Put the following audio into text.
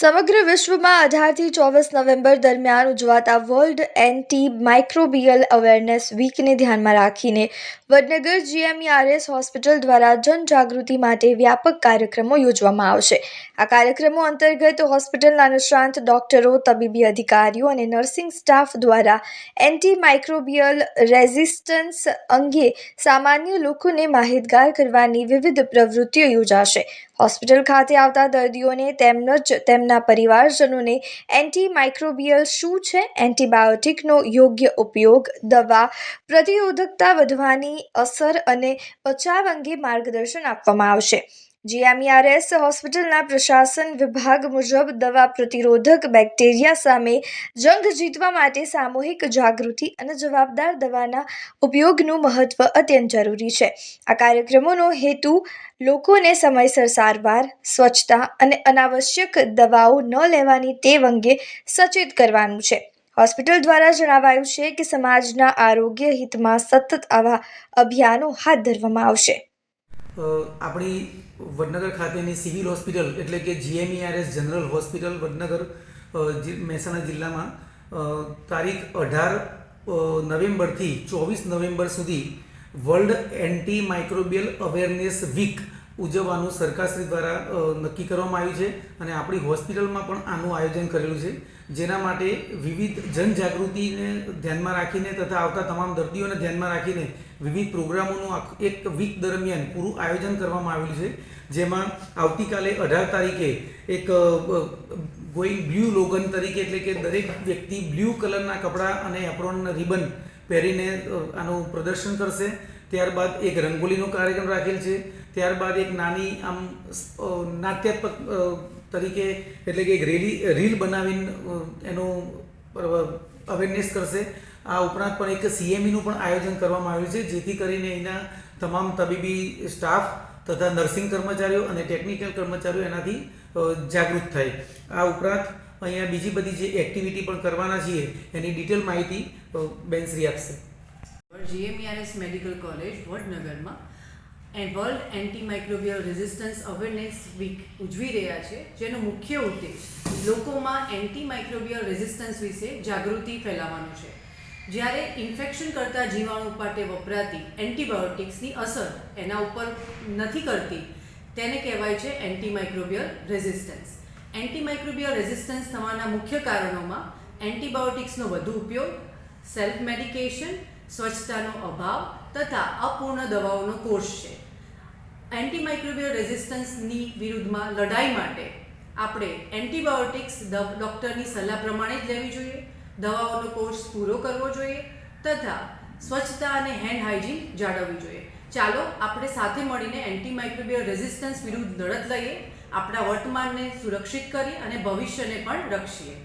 સમગ્ર વિશ્વમાં અઢારથી ચોવીસ નવેમ્બર દરમિયાન ઉજવાતા વર્લ્ડ એન્ટી માઇક્રોબિયલ અવેરનેસ વીકને ધ્યાનમાં રાખીને વડનગર જીએમઈઆરએસ હોસ્પિટલ દ્વારા જનજાગૃતિ માટે વ્યાપક કાર્યક્રમો યોજવામાં આવશે. આ કાર્યક્રમો અંતર્ગત હોસ્પિટલના નિષ્ણાંત ડોક્ટરો, તબીબી અધિકારીઓ અને નર્સિંગ સ્ટાફ દ્વારા એન્ટી માઇક્રોબિયલ રેઝિસ્ટન્સ અંગે સામાન્ય લોકોને માહિતગાર કરવાની વિવિધ પ્રવૃત્તિઓ યોજાશે. હોસ્પિટલ ખાતે આવતા દર્દીઓને તેમજ તેમના પરિવારજનોને એન્ટી માઇક્રોબિયલ શું છે? એન્ટીબાયોટિકનો યોગ્ય ઉપયોગ, દવા, પ્રતિરોધકતા વધવાની અસર અને બચાવ અંગે માર્ગદર્શન આપવામાં આવશે. જીએમઈઆરએસ હોસ્પિટલના પ્રશાસન વિભાગ મુજબ દવા પ્રતિરોધક બેક્ટેરિયા સામે જંગ જીતવા માટે સામૂહિક જાગૃતિ અને જવાબદાર દવાના ઉપયોગનું મહત્વ અત્યંત જરૂરી છે. આ કાર્યક્રમોનો હેતુ લોકોને સમયસર સારવાર, સ્વચ્છતા અને અનાવશ્યક દવાઓ ન લેવાની ટેવ અંગે સચેત કરવાનું છે. હોસ્પિટલ દ્વારા જણાવાયું છે કે સમાજના આરોગ્ય હિતમાં સતત આવા અભિયાનો હાથ ધરવામાં આવશે. આપણી વડનગર ખાતેની સિવિલ હોસ્પિટલ એટલે કે GMERS general hospital Vadnagar Mehsana જિલ્લામાં તારીખ અઢાર નવેમ્બરથી ચોવીસ નવેમ્બર સુધી world anti microbial awareness week ઉજવવાનું સરકારશ્રી દ્વારા નક્કી કરવામાં આવ્યું છે અને આપણી હોસ્પિટલમાં પણ આનું આયોજન કરેલું છે. જેના માટે વિવિધ જનજાગૃતિને ધ્યાનમાં રાખીને તથા આવતા તમામ દર્દીઓને ધ્યાનમાં રાખીને વિવિધ પ્રોગ્રામોનું એક વીક દરમિયાન પૂરું આયોજન કરવામાં આવેલું છે. જેમાં આવતીકાલે અઢાર તારીખે એક ગોઈંગ બ્લુ લોગન તરીકે એટલે કે દરેક વ્યક્તિ બ્લુ કલરના કપડાં અને એપ્રોન રિબન પહેરીને આનું પ્રદર્શન કરશે. ત્યારબાદ એક રંગોલીનો કાર્યક્રમ રાખેલ છે. ત્યારબાદ એક નાની આમ નાટ્યાત્મક તરીકે એટલે કે એક રેલી, રીલ બનાવીને એનું અવેરનેસ કરશે. આ ઉપરાંત પણ એક સીએમઈનું પણ આયોજન કરવામાં આવ્યું છે, જેથી કરીને એના તમામ તબીબી સ્ટાફ તથા નર્સિંગ કર્મચારીઓ અને ટેકનિકલ કર્મચારીઓ એનાથી જાગૃત થાય. આ ઉપરાંત અહીંયા બીજી બધી જે એક્ટિવિટી પણ કરવાના છીએ, એની ડિટેલ માહિતી બેનશ્રી આપશે. GMERS medical college વડનગરમાં world anti microbial resistance awareness week ઉજવી રહ્યા છે, જેનો મુખ્ય ઉદ્દેશ લોકોમાં એન્ટી માઇક્રોબિયલ રેઝિસ્ટન્સ વિશે જાગૃતિ ફેલાવવાનો છે. જ્યારે ઇન્ફેક્શન કરતા જીવાણુ માટે વપરાતી એન્ટીબાયોટિક્સની અસર એના ઉપર નથી કરતી, તેને કહેવાય છે એન્ટીમાઇક્રોબિયલ રેઝિસ્ટન્સ એન્ટીમાઇક્રોબિયલ રેઝિસ્ટન્સ થવાના મુખ્ય કારણોમાં એન્ટીબાયોટિક્સનો વધુ ઉપયોગ સેલ્ફ મેડિકેશન સ્વચ્છતાનો અભાવ તથા અપૂર્ણ દવાઓનો કોર્સ છે. એન્ટીમાઇક્રોબિયલ રેઝિસ્ટન્સની વિરુદ્ધમાં લડાઈ માટે આપણે એન્ટીબાયોટિક્સ ડૉક્ટરની સલાહ પ્રમાણે જ લેવી જોઈએ. દવાઓનો કોર્સ પૂરો કરવો જોઈએ તથા સ્વચ્છતા અને હેન્ડ હાઇજીન જાળવવી જોઈએ. ચાલો આપણે સાથે મળીને એન્ટીમાઇક્રોબિયલ રેઝિસ્ટન્સ વિરુદ્ધ લડત લઈએ, આપણા વર્તમાનને સુરક્ષિત કરી અને ભવિષ્યને પણ રક્ષીએ.